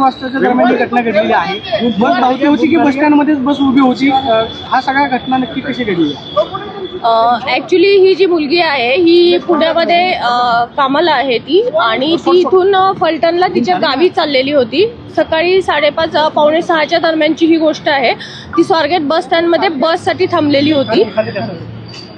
वाजताच्या दरम्यान ही घटना घडलेली आहे बस धावती होती की बस स्टँडमध्येच बस उभी होती? हा सगळ्या घटना नक्की कशी घडली? ॲक्च्युली ही जी मुलगी आहे ही पुण्यामध्ये कामाला आहे ती आणि ती इथून फलटणला तिच्या गावी चाललेली होती. सकाळी साडेपाच पावणे सहाच्या दरम्यानची ही गोष्ट आहे. ती स्वारगेट बस स्टँडमध्ये बससाठी थांबलेली होती.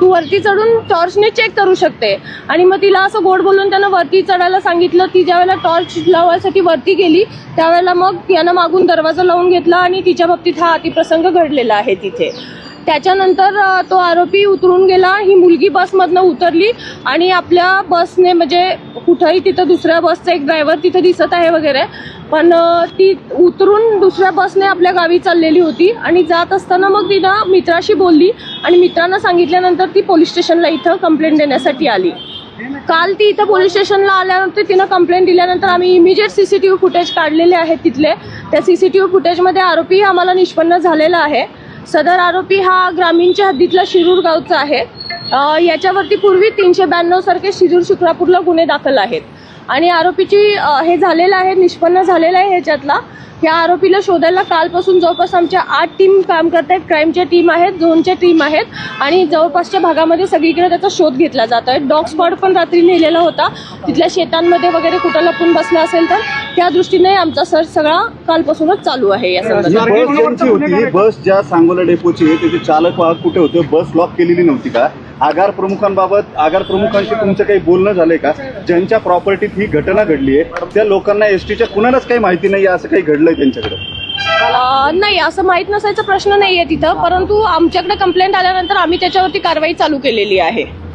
तू वरती चढून टॉर्चने चेक करू शकते. आणि मग तिला असं गोड बोलून त्यानं वरती चढायला सांगितलं ती ज्यावेळेला टॉर्च लावायसाठी वरती गेली त्यावेळेला मग यानं मागून दरवाजा लावून घेतला आणि तिच्या बाबतीत हा अतिप्रसंग घडलेला आहे तिथे. त्याच्यानंतर तो आरोपी उतरून गेला ही मुलगी बसमधनं उतरली आणि आपल्या बसने म्हणजे कुठंही तिथं दुसऱ्या बसचा एक ड्रायव्हर तिथं दिसत आहे वगैरे पण ती उतरून दुसऱ्या बसने आपल्या गावी चाललेली होती आणि जात असताना मग तिनं मित्राशी बोलली आणि मित्रांना सांगितल्यानंतर ती पोलीस स्टेशनला इथं कंप्लेंट देण्यासाठी आली. काल ती इथं पोलीस स्टेशनला आल्यानंतर तिनं कंप्लेंट दिल्यानंतर आम्ही immediate C C T V footage काढलेले आहेत तिथले. त्या सी सी टी व्ही फुटेजमध्ये आरोपी आम्हाला निष्पन्न झालेला आहे. सदर आरोपी हा ग्रामीणच्या हद्दीतला शिरूर गावचा आहे. याच्यावरती पूर्वी तीनशे ब्याण्णव सारखे शिरूर शुक्रापूरला गुन्हे दाखल आहेत. आणि आरोपीची हे झालेलं आहे निष्पन्न झालेलं आहे ह्याच्यातला. या आरोपीला शोधायला कालपासून जवळपास आमच्या आठ टीम काम करत आहेत. क्राईमच्या टीम आहेत झोनच्या टीम आहेत आणि जवळपासच्या भागामध्ये सगळीकडे त्याचा शोध घेतला जात आहे. डॉग स्पॉट पण रात्री नेलेला होता. तिथल्या शेतांमध्ये वगैरे कुठं लपून बसला असेल तर त्या दृष्टीने आमचा सर्च सगळा कालपासूनच चालू आहे या संदर्भात. बस ज्यांची होती ही बस ज्या सांगोला डेपोची आहे त्याचे चालक वाहक कुठे होते? बस लॉक केलेली नव्हती का? आगार प्रमुखांबाबत आगार प्रमुखांशी तुमचं काही बोलणं झालंय का? ज्यांच्या प्रॉपर्टीत ही घटना घडली आहे त्या लोकांना एसटीच्या कुणालाच काही माहिती नाही असं काही घडलंय त्यांच्याकडे? अ, नाही असं माहीत नसायचा प्रश्न नाहीये तिथं परंतु आमच्याकडे कंप्लेंट आल्यानंतर आम्ही त्याच्यावरती कारवाई चालू केलेली आहे.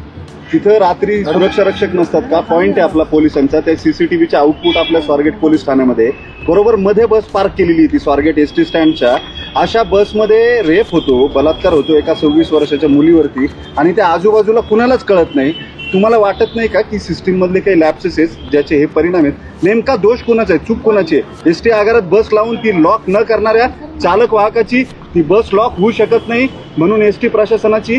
तिथं रात्री सुरक्षा रक्षक नसतात का? पॉईंट आहे आपला पोलिसांचा. त्या सीसीटीव्हीच्या आउटपुट आपल्या स्वारगेट पोलीस ठाण्यामध्ये. बरोबर मध्ये बस पार्क केलेली आहे ती स्वारगेट एस टी स्टँडच्या अशा बसमध्ये रेप होतो बलात्कार होतो एका सव्वीस वर्षाच्या मुलीवरती. आणि त्या आजूबाजूला कुणालाच कळत नाही. तुम्हाला वाटत नाही का की सिस्टीममधले काही लॅप्सेस आहेत ज्याचे हे परिणाम आहेत? नेमका दोष कोणाचा आहे? चूक कोणाची आहे? एस टी आगारात बस लावून ती लॉक न करणाऱ्या चालक वाहकाची ती बस लॉक होऊ शकत नाही म्हणून एस टी प्रशासनाची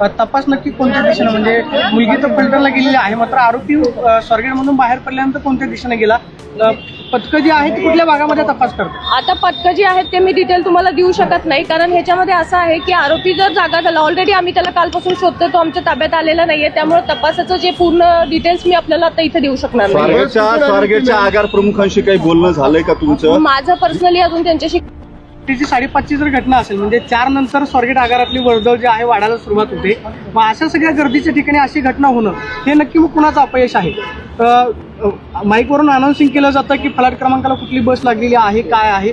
तपास नक्की कोणत्या दिशेने? म्हणजे मुलगी तर फलटणला गेलेली आहे मात्र आरोपी स्वारगेट मधून बाहेर पडल्यानंतर कोणत्या दिशेने गेला? पथकं जी आहे ती कुठल्या भागामध्ये तपास करतात? आता पथकं जी आहेत ते मी डिटेल तुम्हाला देऊ शकत नाही कारण ह्याच्यामध्ये असं आहे की आरोपी जर जागा झाला ऑलरेडी आम्ही त्याला कालपासून शोधतो तो आमच्या ताब्यात आलेला नाहीये त्यामुळे तपासाचं जे पूर्ण डिटेल्स मी आपल्याला आता इथे देऊ शकणार नाही. स्वारगेटच्या आगार प्रमुखांशी काही बोलणं झालंय का तुमचं? माझं पर्सनली अजून त्यांच्याशी तिची साडेपाचची जर घटना असेल म्हणजे चार नंतर स्वारगेट आगारातली वर्दळ जी आहे वाढायला सुरुवात होते. मग अशा सगळ्या गर्दीच्या ठिकाणी अशी घटना होणं हे नक्की मग कुणाचं अपयश आहे? माईकवरून अनाऊन्सिंग केलं जातं की फलाट क्रमांकाला कुठली बस लागलेली आहे काय आहे?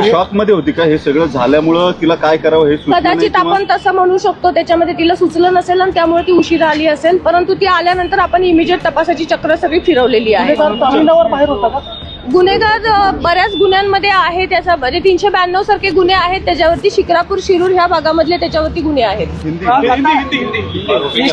शॉकमध्ये होती का? हे सगळं झाल्यामुळं तिला काय करावं हे सुचलं नाही कदाचित किंवा- आपण तसं म्हणू शकतो त्याच्यामध्ये तिला सुचलं नसेल आणि त्यामुळे ती उशिरा आली असेल. परंतु ती आल्यानंतर आपण इमिजिएट तपासाची चक्र सगळी फिरवलेली आहे. जामिनावर बाहेर होता का? गुन्हेगार अ, बऱ्याच गुन्ह्यांमध्ये आहे त्याचा म्हणजे तीनशे ब्याण्णव सारखे गुन्हे आहेत. त्याच्यावरती शिक्रापूर शिरूर ह्या भागामधले त्याच्यावरती गुन्हे आहेत. हिंदी.